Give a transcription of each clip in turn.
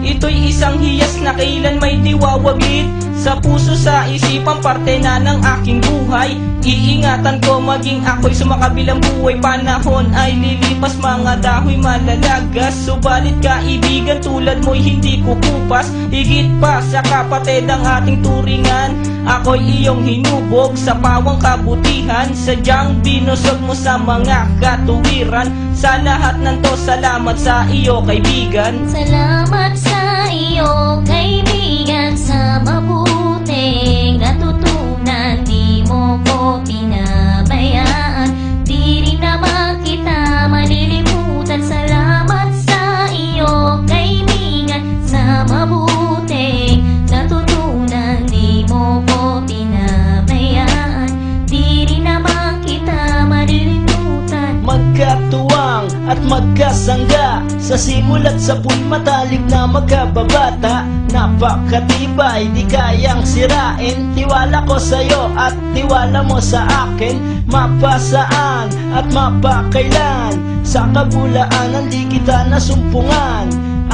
Ito'y isang hiyas na kailan may diwawaglit Sa puso sa isipan parte na ng aking buhay. Iingatan ko maging ako'y sumakabilang buhay. Panahon ay lilipas mga dahoy malalagas. Subalit kaibigan tulad mo'y hindi kukupas Higit pa sa kapatid ang ating turingan. Ako'y iyong hinubog sa pawang kabutihan. Sadyang binusog mo sa mga katuwiran. Sa lahat ng to salamat sa iyo kaibigan. Salamat at magkasangga. Sa simula't sa pool matalik na magkababata. Napakatibay, di kayang sirain. Tiwala ko sa'yo at tiwala mo sa akin. Mapasaan at mapakailan. Sa kabulaanan di kita nasumpungan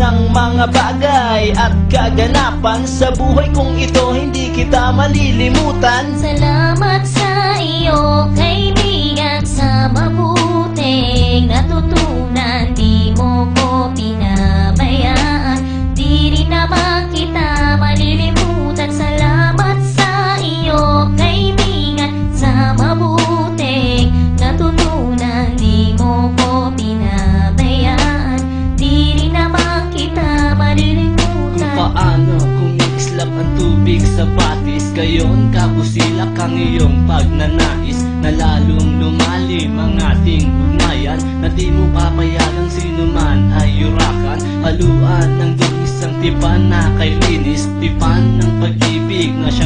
ng mga bagay at kaganapan Sa buhay kong ito hindi kita malilimutan. Salamat tubig sa batis Gayon kabusilak ang iyong pagnanais Na lalong lumalim ang ating ugnayan Na di mo papayagang sino man ay yurakan. Haluan ng isang tipan na kay linis Tipan ng pag-ibig na siyang